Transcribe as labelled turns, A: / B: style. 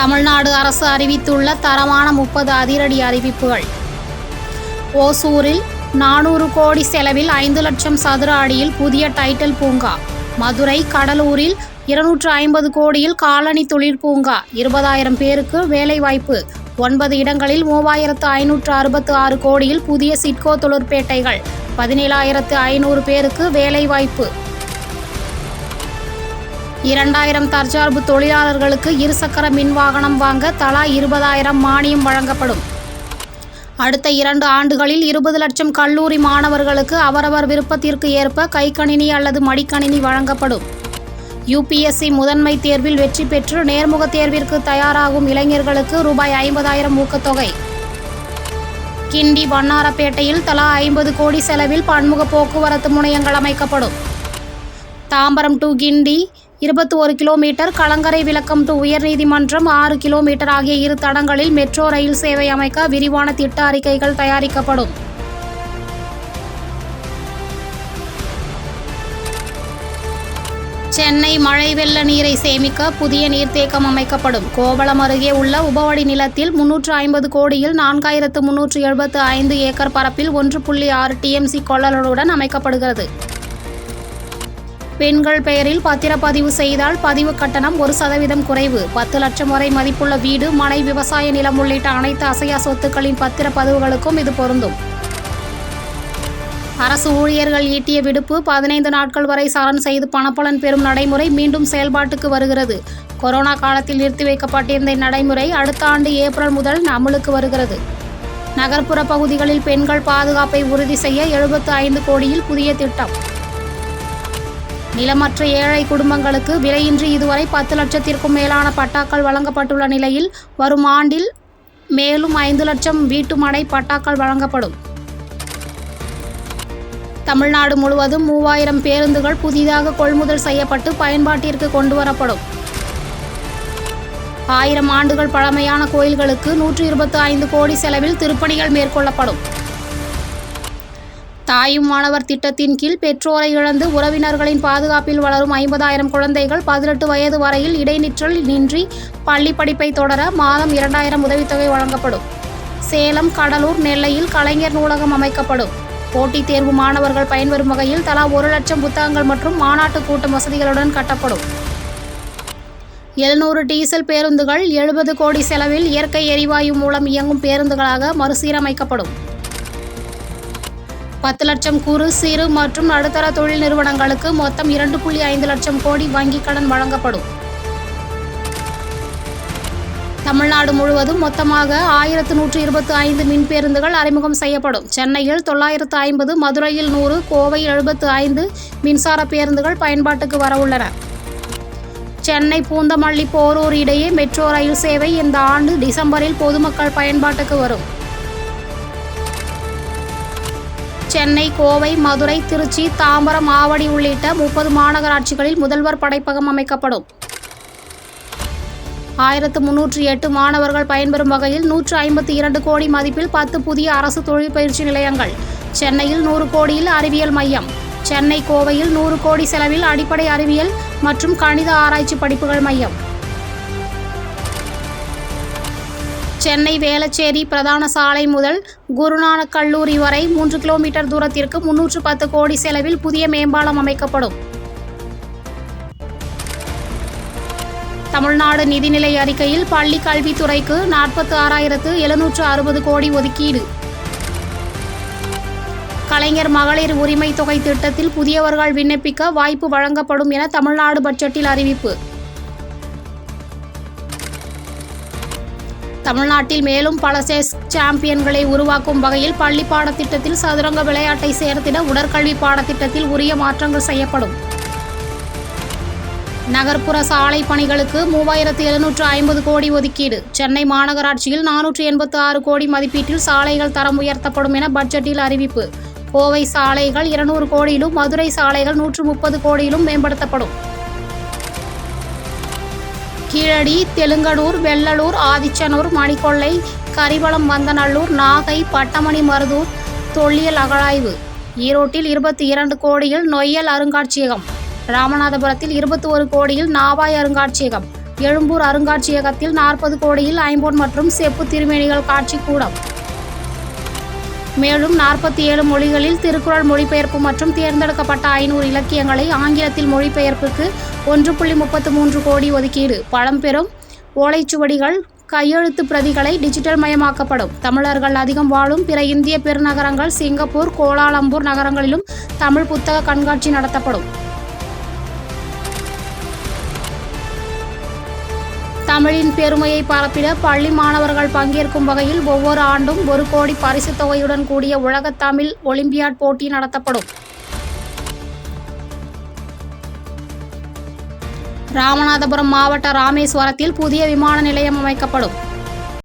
A: தமிழ்நாடு அரசு அறிவித்துள்ள தரமான முப்பது அதிரடி அறிவிப்புகள். ஓசூரில் நானூறு கோடி செலவில் ஐந்து லட்சம் சதுர அடியில் புதிய டைட்டில் பூங்கா. மதுரை கடலூரில் இருநூற்று ஐம்பது கோடியில் காலனி தொழில் பூங்கா. இருபதாயிரம் பேருக்கு வேலைவாய்ப்பு. ஒன்பது இடங்களில் மூவாயிரத்து ஐநூற்று அறுபத்து ஆறு கோடியில் புதிய சிட்கோ தொழிற்பேட்டைகள். பதினேழாயிரத்து ஐநூறு பேருக்கு வேலைவாய்ப்பு. இரண்டாயிரம் தற்சார்பு தொழிலாளர்களுக்கு இருசக்கர மின் வாகனம் வாங்க தலா இருபதாயிரம் மானியம் வழங்கப்படும். அடுத்த இரண்டு ஆண்டுகளில் இருபது லட்சம் கல்லூரி மாணவர்களுக்கு அவரவர் விருப்பத்திற்கு ஏற்ப கைக்கணினி அல்லது மடிக்கணினி வழங்கப்படும். யுபிஎஸ்சி முதன்மை தேர்வில் வெற்றி பெற்று நேர்முக தேர்விற்கு தயாராகும் இளைஞர்களுக்கு ரூபாய் ஐம்பதாயிரம் ஊக்கத்தொகை. கிண்டி வண்ணாரப்பேட்டையில் தலா ஐம்பது கோடி செலவில் பன்முக போக்குவரத்து முனையங்கள் அமைக்கப்படும். தாம்பரம் டு கிண்டி இருபத்தி ஒரு கிலோமீட்டர் கலங்கரை விளக்கம் டு உயர்நீதிமன்றம் ஆறு கிலோமீட்டர் ஆகிய இரு தடங்களில் மெட்ரோ ரயில் சேவை அமைக்க விரிவான திட்ட அறிக்கைகள் தயாரிக்கப்படும். சென்னை மழை வெள்ள நீரை சேமிக்க புதிய நீர்த்தேக்கம் அமைக்கப்படும். கோவளம் அருகே உள்ள உபவடி நிலத்தில் முன்னூற்று ஐம்பது கோடியில் நான்காயிரத்து முன்னூற்று எழுபத்து ஐந்து ஏக்கர் பரப்பில் ஒன்று புள்ளி ஆறு டிஎம்சி கொள்ளலுடன் அமைக்கப்படுகிறது. பெண்கள் பெயரில் பத்திரப்பதிவு செய்தால் பதிவு கட்டணம் ஒரு சதவீதம் குறைவு. பத்து லட்சம் வரை மதிப்புள்ள வீடு மனை விவசாய நிலம் உள்ளிட்ட அனைத்து அசையா சொத்துக்களின் பத்திரப்பதிவுகளுக்கும் இது பொருந்தும். அரசு ஊழியர்கள் ஈட்டிய விடுப்பு பதினைந்து நாட்கள் வரை சரண் செய்து பணப்பலன் பெறும் நடைமுறை மீண்டும் செயல்பாட்டுக்கு வருகிறது. கொரோனா காலத்தில் நிறுத்தி வைக்கப்பட்டிருந்த இந்நடைமுறை அடுத்த ஆண்டு ஏப்ரல் முதல் அமலுக்கு வருகிறது. நகர்ப்புற பகுதிகளில் பெண்கள் பாதுகாப்பை உறுதி செய்ய எழுபத்து ஐந்து கோடியில் புதிய திட்டம். நிலமற்ற ஏழை குடும்பங்களுக்கு விலையின்றி இதுவரை பத்து லட்சத்திற்கும் மேலான பட்டாக்கள் வழங்கப்பட்டுள்ள நிலையில் வரும் ஆண்டில் மேலும் ஐந்து லட்சம் வீட்டுமனை பட்டாக்கள் வழங்கப்படும். தமிழ்நாடு முழுவதும் மூவாயிரம் பேருந்துகள் புதிதாக கொள்முதல் செய்யப்பட்டு பயன்பாட்டிற்கு கொண்டு வரப்படும் ஆயிரம் ஆண்டுகள் பழமையான கோயில்களுக்கு நூற்று இருபத்தி ஐந்து கோடி செலவில் திருப்பணிகள் மேற்கொள்ளப்படும். தாயும் மாணவர் திட்டத்தின் கீழ் பெற்றோரை இழந்து உறவினர்களின் பாதுகாப்பில் வளரும் ஐம்பதாயிரம் குழந்தைகள் பதினெட்டு வயது வரையில் இடைநிற்றல் நின்றி பள்ளி படிப்பை தொடர மாதம் இரண்டாயிரம் உதவித்தொகை வழங்கப்படும். சேலம் கடலூர் நெல்லையில் கலைஞர் நூலகம் அமைக்கப்படும். போட்டித் தேர்வு மாணவர்கள் பயன்பெறும் வகையில் தலா ஒரு லட்சம் புத்தகங்கள் மற்றும் மாநாட்டு கூட்டம் வசதிகளுடன் கட்டப்படும். எழுநூறு டீசல் பேருந்துகள் எழுபது கோடி செலவில் இயற்கை எரிவாயு மூலம் இயங்கும் பேருந்துகளாக மறுசீரமைக்கப்படும். பத்து லட்சம் குறு சிறு மற்றும் நடுத்தர தொழில் நிறுவனங்களுக்கு மொத்தம் இரண்டு புள்ளி ஐந்து லட்சம் கோடி வங்கிக் கடன் வழங்கப்படும். தமிழ்நாடு முழுவதும் மொத்தமாக ஆயிரத்து நூற்று இருபத்தி ஐந்து மின் பேருந்துகள் அறிமுகம் செய்யப்படும். சென்னையில் தொள்ளாயிரத்து ஐம்பது மதுரையில் நூறு கோவை எழுபத்து ஐந்து மின்சார பேருந்துகள் பயன்பாட்டுக்கு வரவுள்ளன சென்னை பூந்தமல்லி போரூர் இடையே மெட்ரோ ரயில் சேவை இந்த ஆண்டு டிசம்பரில் பொதுமக்கள் பயன்பாட்டுக்கு வரும். சென்னை கோவை மதுரை திருச்சி தாம்பரம் ஆவடி உள்ளிட்ட முப்பது மாநகராட்சிகளில் முதல்வர் படைப்பகம் அமைக்கப்படும். ஆயிரத்து முன்னூற்றி எட்டு மாணவர்கள் பயன்பெறும் வகையில் நூற்று ஐம்பத்தி இரண்டு கோடி மதிப்பில் பத்து புதிய அரசு தொழில் பயிற்சி நிலையங்கள். சென்னையில் நூறு கோடியில் அறிவியல் மையம். சென்னை கோவையில் நூறு கோடி செலவில் அடிப்படை அறிவியல் மற்றும் கணித ஆராய்ச்சி படிப்புகள் மையம். சென்னை வேளச்சேரி பிரதான சாலை முதல் குருநானக் கல்லூரி வரை மூன்று கிலோமீட்டர் தூரத்திற்கு முன்னூற்று பத்து கோடி செலவில் புதிய மேம்பாலம் அமைக்கப்படும். தமிழ்நாடு நிதிநிலை அறிக்கையில் பள்ளி கல்வித்துறைக்கு நாற்பத்து ஆறாயிரத்து எழுநூற்று அறுபது கோடி ஒதுக்கீடு. கலைஞர் மகளிர் உரிமை தொகை திட்டத்தில் புதியவர்கள் விண்ணப்பிக்க வாய்ப்பு வழங்கப்படும் என தமிழ்நாடு பட்ஜெட்டில் அறிவிப்பு. தமிழ்நாட்டில் மேலும் பல செஸ் சாம்பியன்களை உருவாக்கும் வகையில் பள்ளி பாடத்திட்டத்தில் சதுரங்க விளையாட்டை சேர்த்திட உடற்கல்வி பாடத்திட்டத்தில் உரிய மாற்றங்கள் செய்யப்படும். நகர்ப்புற சாலை பணிகளுக்கு மூவாயிரத்து எழுநூற்று ஐம்பது கோடி ஒதுக்கீடு. சென்னை மாநகராட்சியில் நானூற்று எண்பத்து ஆறு கோடி மதிப்பீட்டில் சாலைகள் தரம் உயர்த்தப்படும் என பட்ஜெட்டில் அறிவிப்பு. கோவை சாலைகள் இருநூறு கோடியிலும் மதுரை சாலைகள் நூற்று முப்பது கோடியிலும் மேம்படுத்தப்படும். கீழடி தெலுங்கனூர் வெள்ளலூர் ஆதிச்சனூர் மணிக்கொள்ளை கரிவளம் வந்தநல்லூர் நாகை பட்டமணி மருதூர் தொல்லியல் அகழாய்வு. ஈரோட்டில் இருபத்தி இரண்டு கோடியில் நொய்யல் அருங்காட்சியகம். ராமநாதபுரத்தில் இருபத்தி ஒரு கோடியில் நாவாய் அருங்காட்சியகம். எழும்பூர் அருங்காட்சியகத்தில் நாற்பது கோடியில் ஐம்பொன் மற்றும் செப்பு திருமேனிகள் காட்சி கூடம் மேலும் நாற்பத்தி ஏழு மொழிகளில் திருக்குறள் மொழிபெயர்ப்பு மற்றும் தேர்ந்தெடுக்கப்பட்ட ஐநூறு இலக்கியங்களை ஆங்கிலத்தில் மொழிபெயர்ப்புக்கு ஒன்று புள்ளி முப்பத்து மூன்று கோடி ஒதுக்கீடு. பழம்பெரும் ஓலைச்சுவடிகள் கையெழுத்து பிரதிகளை டிஜிட்டல் மயமாக்கப்படும். தமிழர்கள் அதிகம் வாழும் பிற இந்திய பெருநகரங்கள் சிங்கப்பூர் கோலாலம்பூர் நகரங்களிலும் தமிழ் புத்தக கண்காட்சி நடத்தப்படும். தமிழின் பெருமையை பரப்பிட பள்ளி மாணவர்கள் பங்கேற்கும் வகையில் ஒவ்வொரு ஆண்டும் ஒரு கோடி பரிசுத் தொகையுடன் கூடிய உலகத்தமிழ் தமிழ் ஒலிம்பியாட் போட்டி நடத்தப்படும். ராமநாதபுரம் மாவட்ட ராமேஸ்வரத்தில் புதிய விமான நிலையம் அமைக்கப்படும்.